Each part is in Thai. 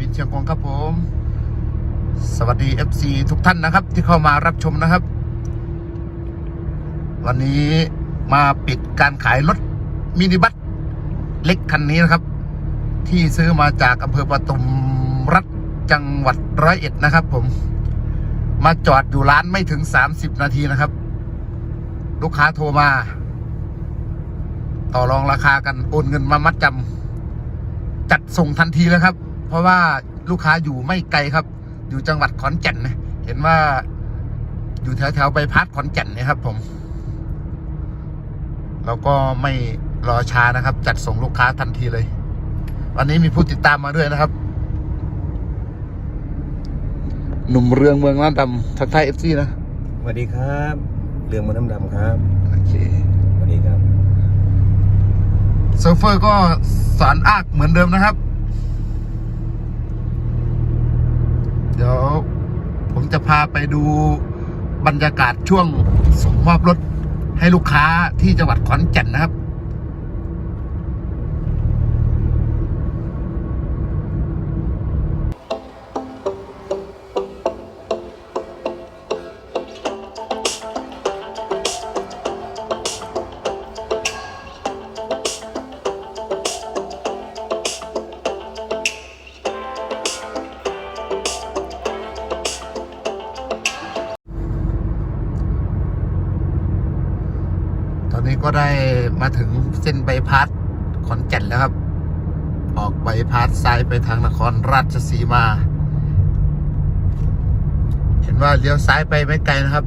วินเชียงกงครับผม สวัสดี FC ทุกท่านนะครับ ที่เข้ามารับชมนะครับ วันนี้มาปิดการขายรถมินิบัสเล็กคันนี้นะครับ ที่ซื้อมาจากอำเภอปทุมรัฐจังหวัดร้อยเอ็ดนะครับ ผม มาจอดอยู่ร้านไม่ถึง 30 นาทีนะครับ ลูกค้าโทรมา ต่อรองราคากันโอนเงินมามัดจำจัดส่งทันทีแล้วครับ ราะว่าลูกค้าอยู่ไม่ไกลครับ อยู่จังหวัดขอนแก่นนะเห็นว่าอยู่แถวแถวๆใบพัดขอนแก่นเนี่ยครับผมเราก็ไม่รอช้านะครับ จัดส่งลูกค้าทันทีเลย วันนี้มีผู้ติดตามมาด้วยนะครับ หนุ่มเรืองเมืองล้านดำทักทายเอฟซีนะสวัสดีครับ เรื่องมันน้ำดำครับโอเคสวัสดีครับโซเฟอร์ก็สอนอากเหมือนเดิมนะครับ เดี๋ยวผมจะพาไปดูบรรยากาศช่วงส่งมอบรถให้ลูกค้าที่จังหวัดขอนแก่นนะครับ ตอนนี้ก็ได้มาถึงเส้นใบพัดขอนแก่นแล้วครับ ออกใบพัดซ้ายไปทางนครราชสีมา เห็นว่าเลี้ยวซ้ายไปไม่ไกลนะครับ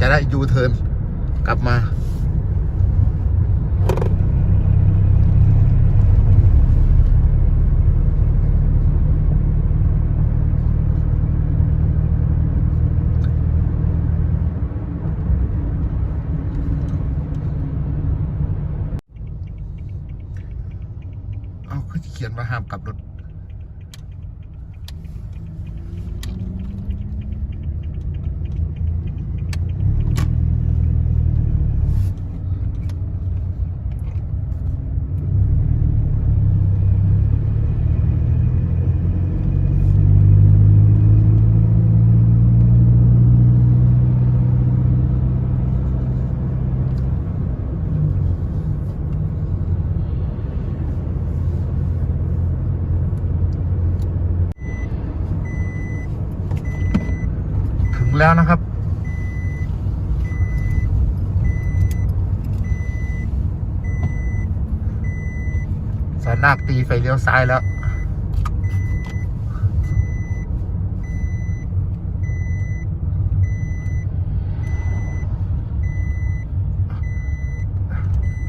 จะได้ยูเทิร์นกลับมาเอา และเขียนว่าห้ามกลับรถ แล้วนะครับ สายนาคตีไฟเลี้ยวซ้ายแล้ว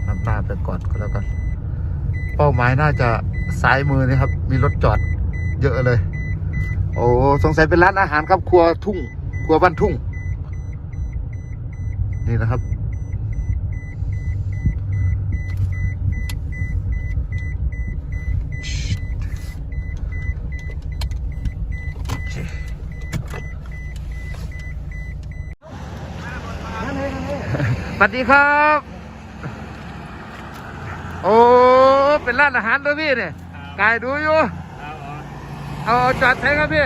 นำหน้าไปก่อนก็แล้วกัน เป้าหมายน่าจะซ้ายมือนี่ครับ มีรถจอดเยอะเลย โอ้ สงสัยเป็นร้านอาหารครับ ครัวทุ่ง ครัวบ้านทุ่ง นี่นะครับโอเคสวัสดีครับ โอ้ เป็นร้านอาหารด้วยพี่เนี่ยกายดูอยู่ เอาเอาจอดใช้ครับพี่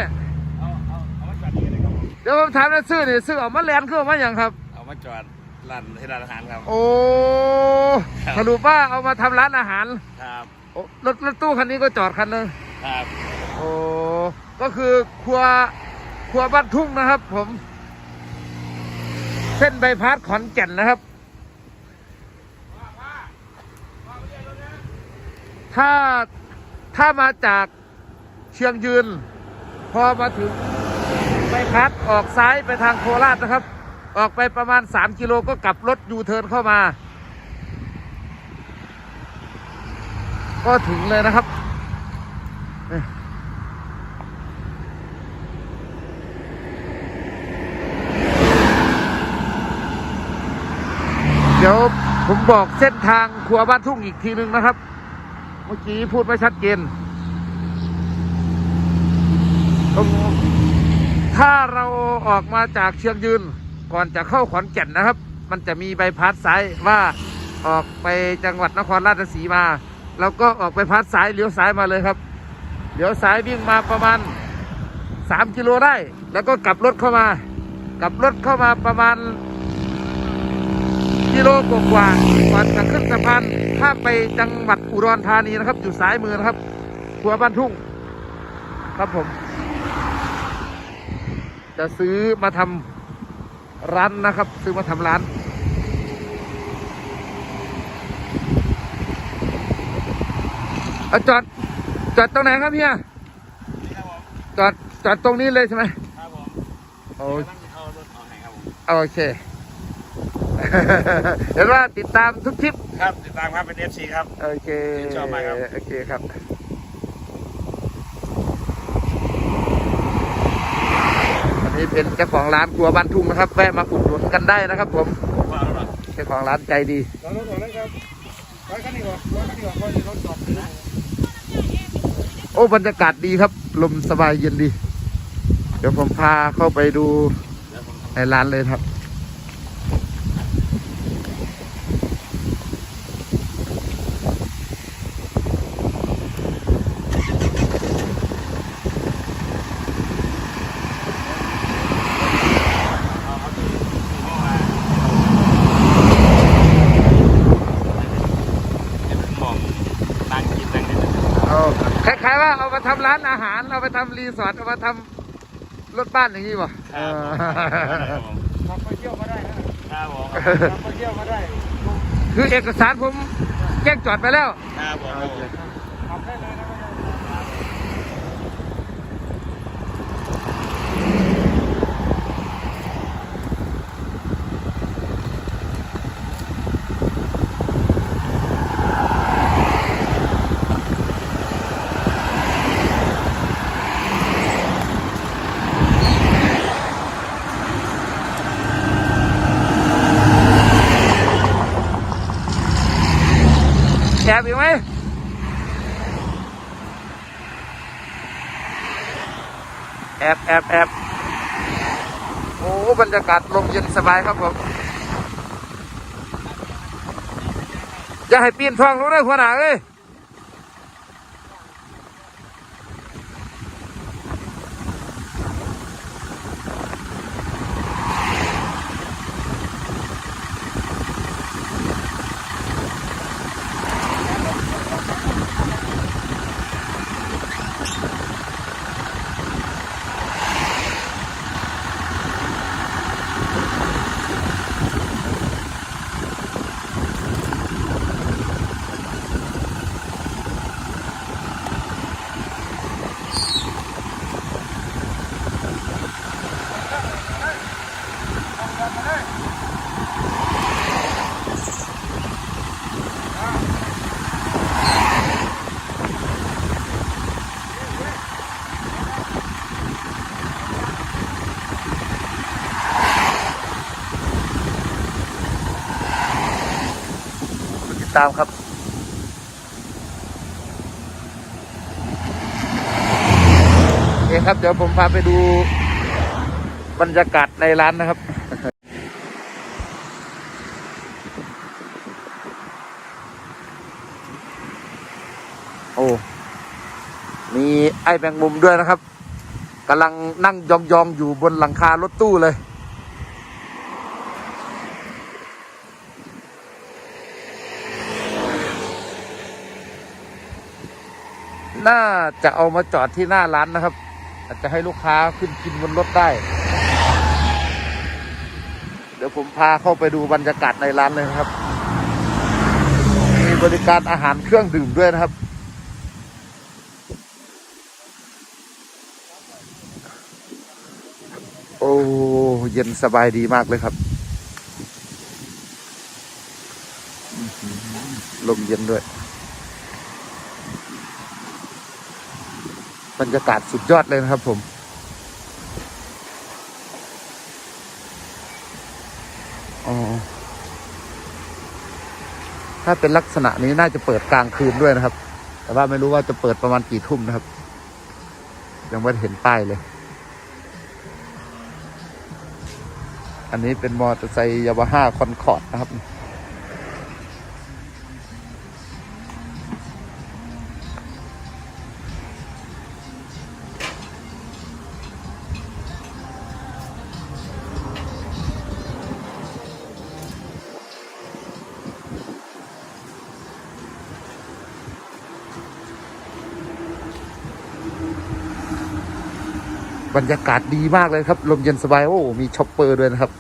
เอาเอาเอามาจอดนี่ เลยครับผมเดี๋ยวผมถามนะซื้อนี่ซื้อออกมาแลนเครื่องมาอย่างครับ เอามาจอดร้านที่ร้านอาหารครับโอ้ครับสรุปว่าเอามาทำร้านอาหารครับโอ้รถรถตู้คันนี้ก็จอดคันหนึงครับโอ้ก็คือครัวครัวบ้านทุ่งนะครับ ผม เส้นใบพัดขอนแก่นนะครับ ถ้าถ้ามาจากเชียงยืน พอมาถึง ใบพัดออกซ้ายไปทางโคราชนะครับ ออกไปประมาณ 3 กิโลก็กลับรถยูเทิร์นเข้ามา ก็ถึงเลยนะครับเดี๋ยวผมบอกเส้นทางครัวบ้านทุ่งอีกทีนึงนะครับ เมื่อกี้พูดไม่ชัดเจนตรง ถ้าเราออกมาจากเชียงยืนก่อนจะเข้าขอนแก่นนะครับ มันจะมีใบพัดซ้ายว่าออกไปจังหวัดนครราชสีมาเราก็ออกไปพัดสายเลี้ยวซ้ายมาเลยครับเลี้ยวซ้ายวิ่งมาประมาณสามกิโลได้ แล้วก็กลับรถเข้ามากลับรถเข้ามาประมาณกิโลกว่าๆก่อนจะขึ้นสะพานข้ามไปจังหวัดอุดรธานีนะครับ อยู่ซ้ายมือนะครับครัวบ้านทุ่ง ครับผม จะซื้อมาทำร้านนะครับ ซื้อมาทำร้านเอาจอดจอดตรงไหนครับเฮียนี่ครับผมจอดจอดตรงนี้เลยใช่ไหมครับผมโอกำลังจะเอารถออกให้ครับผมโอเค เห็นว่าติดตามทุกทริป ครับ ติดตามครับเป็นเอฟซีครับ โอเคชอบมากครับ โอเคครับ นนี้เป็นเจ้าของร้านครัวบ้านทุ่งนะครับ แวะมาอุดหนุนกันได้นะครับ ผมว่าแล้วเหรอเจ้าของร้านใจดีรถออกเลยครับรถคันนี้ก่อนรถคันนี้ก่อนเพราะรถจอดอยู่นะโอ้บรรยากาศดีครับ ลมสบายเย็นดี เดี๋ยวผมพาเข้าไปดูเดี๋ยวผมในร้านเลยครับ เอาเอาตู้ตู้เข้ามา จะเป็นหมองนั่งกินนั่งเล่นนะครับเอาคล้ายๆว่าเอามาทำร้านอาหาร เอาไปทำรีสอร์ทเอามาทำรถบ้านอย่างนี้ป่ะครับผมขับไปเที่ยวมาได้นะครับผมขับไปเที่ยวมาได้คือเอกสารผมแจ้งจอดไปแล้ว ครับผมครับผมขับได้เลยนะแอบอีกไหมแอบแอบแอบโอ้ บ รรยากาศลมเย็นสบายครับผมอย่าให้ปีนทองรู้เลยหัวหน้าเอ้ย ตามครับ โอเคครับ เดี๋ยวผมพาไปดูบรรยากาศในร้านนะครับโอ้ มีไอ้แมงมุมด้วยนะครับกำลังนั่งยองๆอยู่บนหลังคารถตู้เลย น่าจะเอามาจอดที่หน้าร้านนะครับ อาจจะให้ลูกค้าขึ้นกินบนรถได้ เดี๋ยวผมพาเข้าไปดูบรรยากาศในร้านเลยนะครับ มีบริการอาหารเครื่องดื่มด้วยนะครับโอ้เย็นสบายดีมากเลยครับ ลมเย็นด้วย บรรยากาศสุดยอดเลยนะครับผมถ้าเป็นลักษณะนี้น่าจะเปิดกลางคืนด้วยนะครับ แต่ว่าไม่รู้ว่าจะเปิดประมาณกี่ทุ่มนะครับ ยังไม่เห็นป้ายเลย อันนี้เป็นมอเตอร์ไซค์ยามาฮ่าคอนคอร์ดนะครับ บรรยากาศดีมากเลยครับ ลมเย็นสบาย โอ้ มีช็อปเปอร์ด้วยนะครับ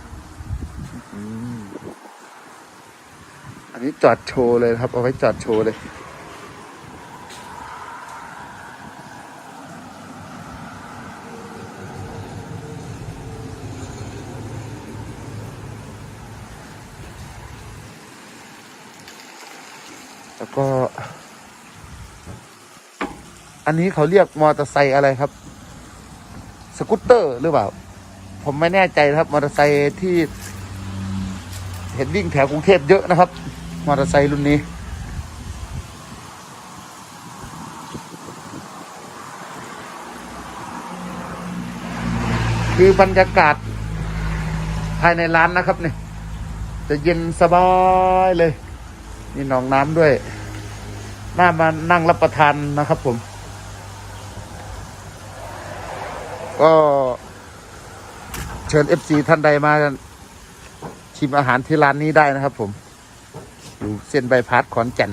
อันนี้จอดโชว์เลยครับ เอาไว้จอดโชว์เลย แล้วก็ อันนี้เขาเรียกมอเตอร์ไซค์อะไรครับ กูตเตอร์หรือเปล่า ผมไม่แน่ใจนะครับ มอเตอร์ไซค์ที่ เห็นวิ่งแถวกรุงเทพเยอะนะครับ มอเตอร์ไซค์รุ่นนี้ คือบรรยากาศ ภายในร้านนะครับเนี่ยจะเย็นสบายเลยมีหนองน้ำด้วย น่ามานั่งรับประทานนะครับผม ก็เชิญเอฟซีท่านใดมาชิมอาหารที่ร้านนี้ได้นะครับผม อยู่เส้นใบพัดขอนแก่น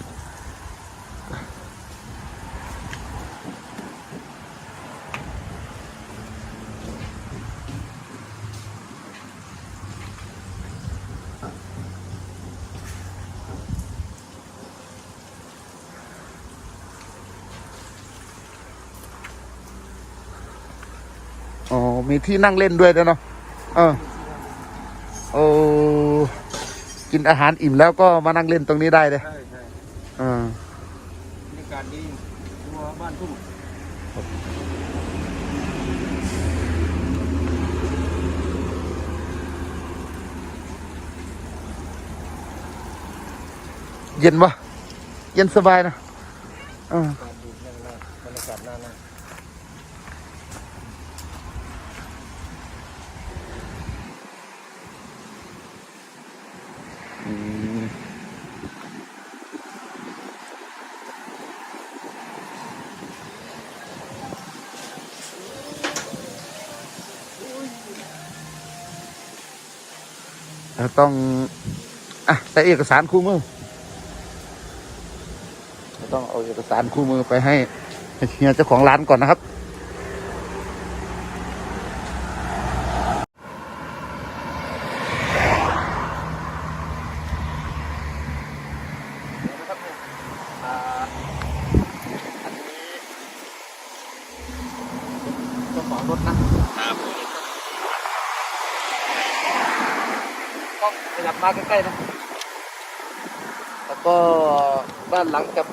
อ๋อ มีที่นั่งเล่นด้วยด้วยเนาะเออโอ้กินอาหารอิ่มแล้วก็มานั่งเล่นตรงนี้ได้เลยใช่ใช่อ่าบรรยากาศดีทัวบ้านทุ่งเย็นวะเย็นสบายนะอ่าการดีนั่งนั่งบรรยากาศน่านั่ง อืมเรา ต้อง อะใส่เอกสารคู่มือเราต้องเอาเอกสารคู่มือไปให้เฮียเจ้าของร้านก่อนนะครับ เจ้าของรถนะครับ ต้องขยับมาใกล้ๆนะ แล้วก็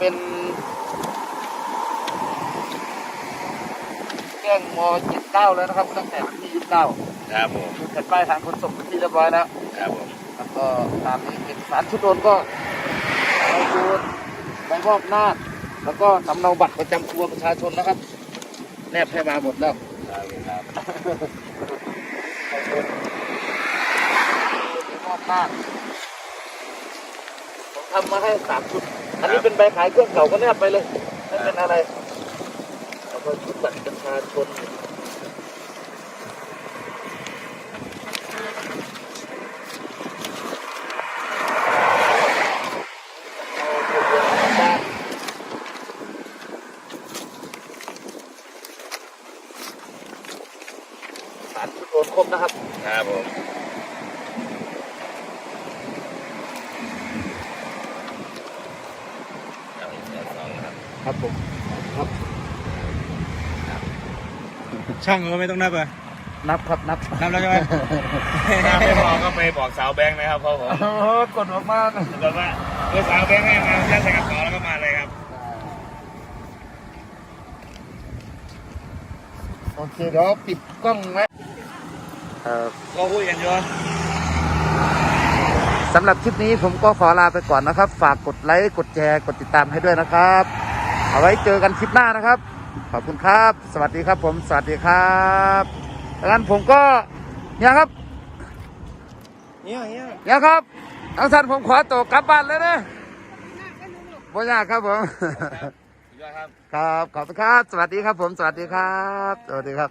ด้านหลังจะเป็นแจ้งมยี่สิบเก้าแล้วนะครับตั้งแต่วันที่ยี่สิบเก้าครับผมคือแผ่นป้ายทางขนส่งเป็นที่เรียบร้อยแล้วครับผมแล้วก็ตามนี้เอกสารชุดโอนก็ใบโอนใบมอบหน้าจแล้วก็สำเนาบัตรประจำตัวประชาชนนะครับ แนบให้มาหมดแล้วครับครับใบโอนใบมอบหน้าจผม ทำมาให้สามชุด อันนี้เป็นใบขายเครื่องเก่าก็แนบไปเลยไม่เป็นอะไรแล้วก็ชุดบัตรประชาชนเอาทะเบียนบ้านสารชุดโอนครบนะครับ ครับผมเอาอีกแล้วสอง ครับครับผมครับช่างก็ไม่ต้องนับอะนับครับนับนับแล้วใช่ไหมถ้าไม่พอก็ไปบอกสาวแบงค์นะครับพ่อผมโอ้โหกดออกมาบอกว่าเออสาวแบงค์ให้มาแล้วใส่กระเป๋าแล้วก็มาเลยครับโอเคเดี๋ยวปิดกล้องไว้เอ่อก็คุยกันอยู่สำหรับคลิปนี้ผมก็ขอลาไปก่อนนะครับ ฝากกดไลค์ กดแชร์ กดติดตามให้ด้วยนะครับ เอาไว้เจอกันคลิปหน้านะครับ ขอบคุณครับ สวัสดีครับผม สวัสดีครับดังนั้นผมก็เนี่ยครับเนี่ยเนี่ยเนี่ยครับทั้งท่านผมขอตัวกลับบ้านเลยนะบ่ยากครับผมสุดยอดครับครับ ขอบคุณครับ สวัสดีครับผม สวัสดีครับ สวัสดีครับ